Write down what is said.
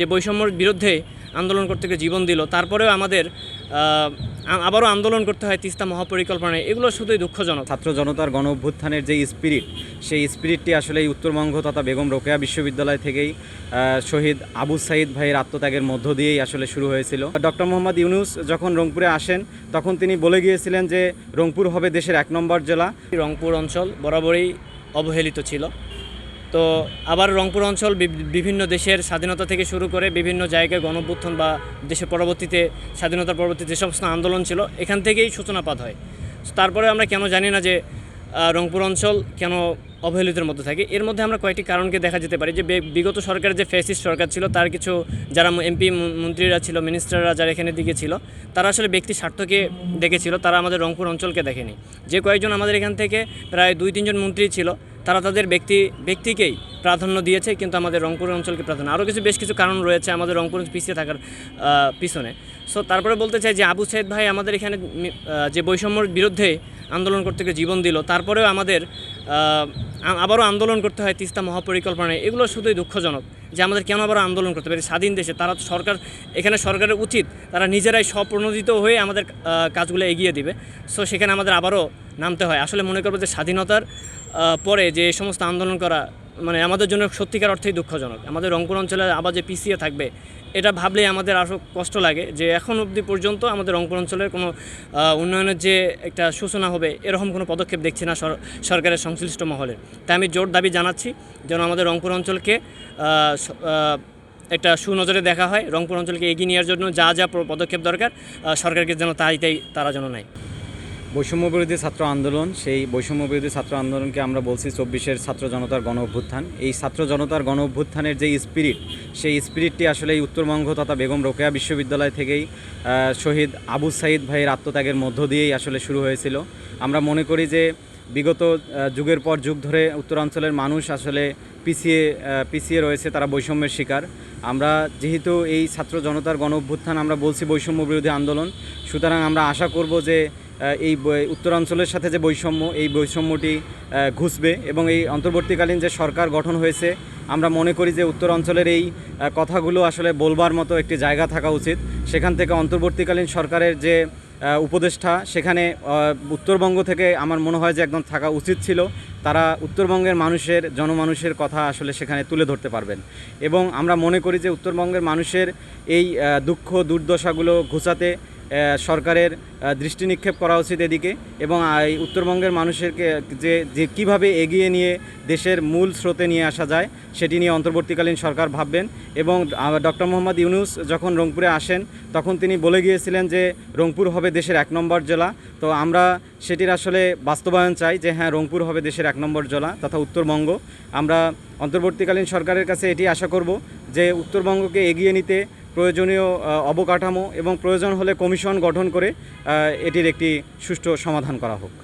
যে বৈষম্যর বিরুদ্ধে আন্দোলন করতে গিয়ে জীবন দিল তারপরেও আমাদের আবারও আন্দোলন করতে হয় তিস্তা মহাপরিকল্পনায় এগুলো শুধুই দুঃখজনক। ছাত্র জনতার গণ অভ্যুত্থানের যে স্পিরিট সেই স্পিরিটটি আসলে এই উত্তরবঙ্গ তথা বেগম রোকেয়া বিশ্ববিদ্যালয় থেকেই শহীদ আবু সাইদ ভাইয়ের আত্মত্যাগের মধ্য দিয়েই আসলে শুরু হয়েছিল। ডক্টর মোহাম্মদ ইউনুস যখন রংপুরে আসেন তখন তিনি বলে গিয়েছিলেন যে রংপুর হবে দেশের এক নম্বর জেলা। রংপুর অঞ্চল বরাবরই অবহেলিত ছিল। তো আবার রংপুর অঞ্চল বিভিন্ন দেশের স্বাধীনতা থেকে শুরু করে বিভিন্ন জায়গায় গণঅভ্যুত্থান বা দেশের পরবর্তীতে স্বাধীনতার পরবর্তীতে যে সমস্ত আন্দোলন ছিল, এখান থেকেই সূচনাপাত হয়। তারপরে আমরা কেন জানি না যে রংপুর অঞ্চল কেন অবহেলিতের মধ্যে থাকে। এর মধ্যে আমরা কয়েকটি কারণকে দেখা যেতে পারি যে বিগত সরকারের যে ফ্যাসিস্ট সরকার ছিল, তার কিছু যারা এমপি মন্ত্রীরা ছিল, মিনিস্টাররা যারা এখানে দিকে ছিল, তারা আসলে ব্যক্তি স্বার্থকে দেখেছিল, তারা আমাদের রংপুর অঞ্চলকে দেখেনি। যে কয়েকজন আমাদের এখান থেকে প্রায় দুই তিনজন মন্ত্রী ছিল তারা তাদের ব্যক্তি, ব্যক্তিকেই প্রাধান্য দিয়েছে, কিন্তু আমাদের রংপুর অঞ্চলকে প্রাধান্য। আরও কিছু, বেশ কিছু কারণ রয়েছে আমাদের রংপুর পিছিয়ে থাকার পিছনে। সো তারপরে বলতে চাই যে আবু সাইদ ভাই আমাদের এখানে যে বৈষম্যর বিরুদ্ধে আন্দোলন করতে গিয়ে জীবন দিল, তারপরেও আমাদের আবারও আন্দোলন করতে হয় তিস্তা মহাপরিকল্পনায় এগুলো শুধুই দুঃখজনক যে আমাদের কেন আবার আন্দোলন করতে পারি স্বাধীন দেশে তারা সরকার, এখানে সরকারের উচিত, তারা নিজেরাই স্বপ্রণোদিত হয়ে আমাদের কাজগুলো এগিয়ে দিবে। সো সেখানে আমাদের আবারও নামতে হয়। আসলে মনে করব যে স্বাধীনতার পরে যে সমস্ত আন্দোলন করা মানে আমাদের জন্য সত্যিকার অর্থেই দুঃখজনক। আমাদের রংপুর অঞ্চলে আবার যে পিছিয়ে থাকবে, এটা ভাবলেই আমাদের আরও কষ্ট লাগে যে এখন অবধি পর্যন্ত আমাদের রংপুর অঞ্চলের কোনো উন্নয়নের যে একটা সূচনা হবে, এরকম কোনো পদক্ষেপ দেখছি না সর- সরকারের সংশ্লিষ্ট মহলে। তাই আমি জোর দাবি জানাচ্ছি যেন আমাদের রংপুর অঞ্চলকে একটা সুনজরে দেখা হয়, রংপুর অঞ্চলকে এগিয়ে নেওয়ার জন্য যা যা পদক্ষেপ দরকার সরকারকে যেন তাই তাই তারা যেন নেয়। বৈষম্য বিরোধী ছাত্র আন্দোলন, সেই বৈষম্য বিরোধী ছাত্র আন্দোলনকে আমরা বলছি চব্বিশের ছাত্র জনতার গণ অভ্যুত্থান এই ছাত্র জনতার গণ অভ্যুত্থানের যে স্পিরিট সেই স্পিরিটটি আসলে এই উত্তরবঙ্গ তথা বেগম রোকেয়া বিশ্ববিদ্যালয় থেকেই শহীদ আবু সাইদ ভাইয়ের আত্মত্যাগের মধ্য দিয়েই আসলে শুরু হয়েছিল। আমরা মনে করি যে বিগত যুগের পর যুগ ধরে উত্তরাঞ্চলের মানুষ আসলে পিছিয়ে পিছিয়ে রয়েছে, তারা বৈষম্যের শিকার। আমরা যেহেতু এই ছাত্র জনতার গণ অভ্যুত্থান আমরা বলছি বৈষম্য বিরোধী আন্দোলন, সুতরাং আমরা আশা করব যে এই উত্তরাঞ্চলের সাথে যে বৈষম্য, এই বৈষম্যটি ঘুষবে এবং এই অন্তর্বর্তীকালীন যে সরকার গঠন হয়েছে, আমরা মনে করি যে উত্তরাঞ্চলের এই কথাগুলো আসলে বলবার মতো একটি জায়গা থাকা উচিত। সেখান থেকে অন্তর্বর্তীকালীন সরকারের যে উপদেষ্টা, সেখানে উত্তরবঙ্গ থেকে আমার মনে হয় যে একদম থাকা উচিত ছিল। তারা উত্তরবঙ্গের মানুষের, জনমানুষের কথা আসলে সেখানে তুলে ধরতে পারবেন। এবং আমরা মনে করি যে উত্তরবঙ্গের মানুষের এই দুঃখ, দুর্দশাগুলো ঘুচাতে সরকারের দৃষ্টি নিক্ষেপ করা উচিত এদিকে এবং এই উত্তরবঙ্গের মানুষেরকে যে যে কীভাবে এগিয়ে নিয়ে দেশের মূল স্রোতে নিয়ে আসা যায়, সেটি নিয়ে অন্তর্বর্তীকালীন সরকার ভাববেন এবং ডক্টর মোহাম্মদ ইউনুস যখন রংপুরে আসেন, তখন তিনি বলে গিয়েছিলেন যে রংপুর হবে দেশের এক নম্বর জেলা। তো আমরা সেটির আসলে বাস্তবায়ন চাই যে হ্যাঁ রংপুর হবে দেশের এক নম্বর জেলা তথা উত্তরবঙ্গ। আমরা অন্তর্বর্তীকালীন সরকারের কাছে এটি আশা করব যে, উত্তরবঙ্গকে এগিয়ে নিতে প্রয়োজনীয় অবকাঠামো এবং প্রয়োজন হলে কমিশন গঠন করে এটির একটি সুষ্ঠু সমাধান করা হোক।